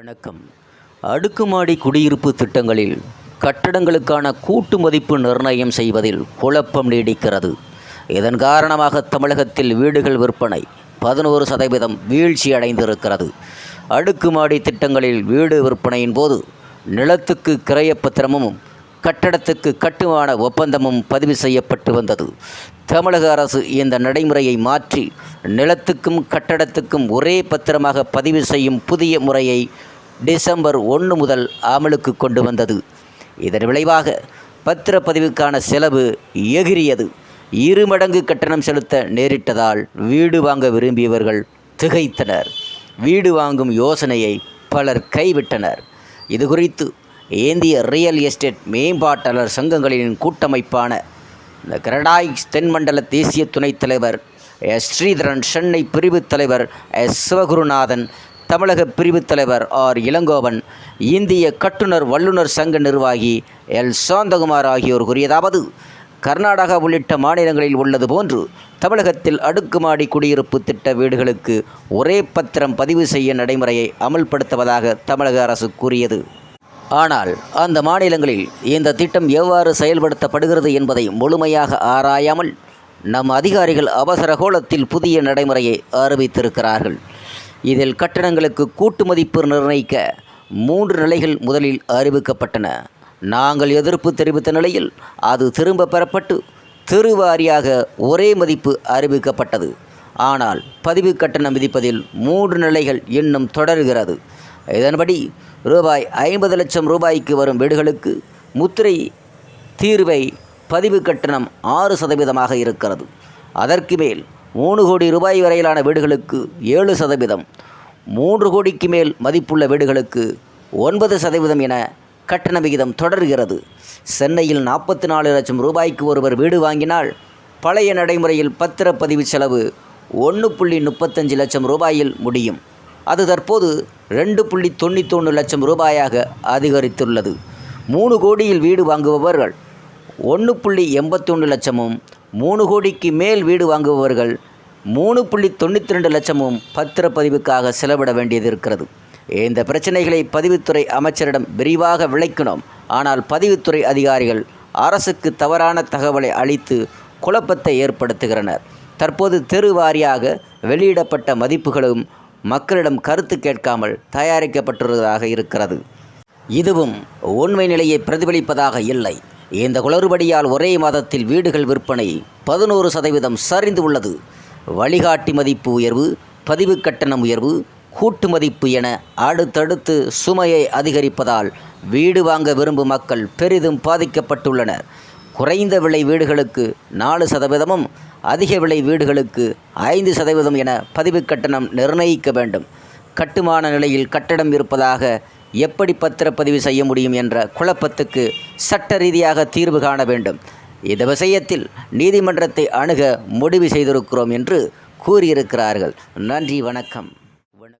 வணக்கம். அடுக்குமாடி குடியிருப்பு திட்டங்களில் கட்டடங்களுக்கான கூட்டு மதிப்பு நிர்ணயம் செய்வதில் குழப்பம் நீடிக்கிறது. இதன் காரணமாக தமிழகத்தில் வீடுகள் விற்பனை பதினோரு சதவீதம் வீழ்ச்சி அடைந்திருக்கிறது. அடுக்குமாடி திட்டங்களில் வீடு விற்பனையின் போது நிலத்துக்கு கிரயப்பத்திரமும் கட்டடத்துக்கு கட்டுமான ஒப்பந்தமும் பதிவு செய்யப்பட்டு வந்தது. தமிழக அரசு இந்த நடைமுறையை மாற்றி நிலத்துக்கும் கட்டடத்துக்கும் ஒரே பத்திரமாக பதிவு செய்யும் புதிய முறையை டிசம்பர் ஒன்று முதல் அமலுக்கு கொண்டு வந்தது. இதன் விளைவாக பத்திரப்பதிவுக்கான செலவு எகிரியது இரு மடங்கு கட்டணம் செலுத்த நேரிட்டதால் வீடு வாங்க விரும்பியவர்கள் திகைத்தனர். வீடு வாங்கும் யோசனையை பலர் கைவிட்டனர். இது குறித்து இந்திய ரியல் எஸ்டேட் மேம்பாட்டாளர் சங்கங்களின் கூட்டமைப்பான இந்த கரடாய் தென்மண்டல தேசிய துணைத் தலைவர் எஸ் ஸ்ரீதரன் சென்னை பிரிவுத் தலைவர் எஸ் சிவகுருநாதன் தமிழக பிரிவுத் தலைவர் ஆர். இளங்கோவன் இந்திய கட்டுனர் வல்லுநர் சங்க நிர்வாகி எல். சாந்தகுமார் ஆகியோர் கூறியதாவது கர்நாடகா உள்ளிட்ட மாநிலங்களில் உள்ளது போன்று தமிழகத்தில் அடுக்குமாடி குடியிருப்பு திட்ட வீடுகளுக்கு ஒரே பத்திரம் பதிவு செய்ய நடைமுறையை அமல்படுத்துவதாக தமிழக அரசு கூறியது. ஆனால் அந்த மாநிலங்களில் இந்த திட்டம் எவ்வாறு செயல்படுத்தப்படுகிறது என்பதை முழுமையாக ஆராயாமல் நம் அதிகாரிகள் அவசர கோலத்தில் புதிய நடைமுறையை அறிவித்திருக்கிறார்கள். இதில் கட்டணங்களுக்கு கூட்டு மதிப்பு நிர்ணயிக்க மூன்று நிலைகள் முதலில் அறிவிக்கப்பட்டன. நாங்கள் எதிர்ப்பு தெரிவித்த நிலையில் அது திரும்ப பெறப்பட்டு திருவாரியாக ஒரே மதிப்பு அறிவிக்கப்பட்டது. ஆனால் பதிவு கட்டணம் விதிப்பதில் மூன்று நிலைகள் இன்னும் தொடர்கிறது. இதன்படி ரூபாய் ஐம்பது லட்சம் ரூபாய்க்கு வரும் வீடுகளுக்கு முத்திரை தீர்வை பதிவு கட்டணம் ஆறு சதவீதமாக இருக்கிறது. அதற்கு மேல் மூணு கோடி ரூபாய் வரையிலான வீடுகளுக்கு ஏழு சதவீதம். மூன்று கோடிக்கு மேல் மதிப்புள்ள வீடுகளுக்கு ஒன்பது சதவீதம் என கட்டண விகிதம் தொடர்கிறது. சென்னையில் நாற்பத்தி நாலு லட்சம் ரூபாய்க்கு ஒருவர் வீடு வாங்கினால் பழைய நடைமுறையில் பத்திரப்பதிவு செலவு ஒன்று புள்ளி முப்பத்தஞ்சு லட்சம் ரூபாயில் முடியும். அது தற்போது ரெண்டு புள்ளி தொண்ணூத்தொன்று லட்சம் ரூபாயாக அதிகரித்துள்ளது. மூணு கோடியில் வீடு வாங்குபவர்கள் ஒன்று புள்ளி எண்பத்தொன்று லட்சமும் மூணு கோடிக்கு மேல் வீடு வாங்குபவர்கள் மூணு புள்ளி தொண்ணூற்றி ரெண்டு லட்சமும் பத்திரப்பதிவுக்காக செலவிட வேண்டியது இருக்கிறது இந்த பிரச்சனைகளை பதிவுத்துறை அமைச்சரிடம் விரிவாக விளக்கினோம். ஆனால் பதிவுத்துறை அதிகாரிகள் அரசுக்கு தவறான தகவலை அளித்து குழப்பத்தை ஏற்படுத்துகிறனர். தற்போது தெரு வாரியாக வெளியிடப்பட்ட மதிப்புகளும் மக்களிடம் கருத்து கேட்காமல் தயாரிக்கப்பட்டுள்ளதாக இருக்கிறது. இதுவும் உண்மை நிலையை பிரதிபலிப்பதாக இல்லை. இந்த குளறுபடியால் ஒரே மாதத்தில் வீடுகள் விற்பனை பதினோரு சதவீதம் சரிந்து உள்ளது. வழிகாட்டி மதிப்பு உயர்வு பதிவு கட்டணம் உயர்வு கூட்டு மதிப்பு என அடுத்தடுத்து சுமையை அதிகரிப்பதால் வீடு வாங்க விரும்பும் மக்கள் பெரிதும் பாதிக்கப்பட்டுள்ளனர். குறைந்த விலை வீடுகளுக்கு நாலு சதவீதமும் அதிக விலை வீடுகளுக்கு ஐந்து சதவீதம் என பதிவு கட்டணம் நிர்ணயிக்க வேண்டும். கட்டுமான நிலையில் கட்டடம் இருப்பதாக எப்படி பத்திரப்பதிவு செய்ய முடியும் என்ற குழப்பத்துக்கு சட்ட ரீதியாக தீர்வு காண வேண்டும். இந்த விஷயத்தில் நீதிமன்றத்தை அணுக முடிவு செய்திருக்கிறோம் என்று கூறியிருக்கிறார்கள். நன்றி வணக்கம்.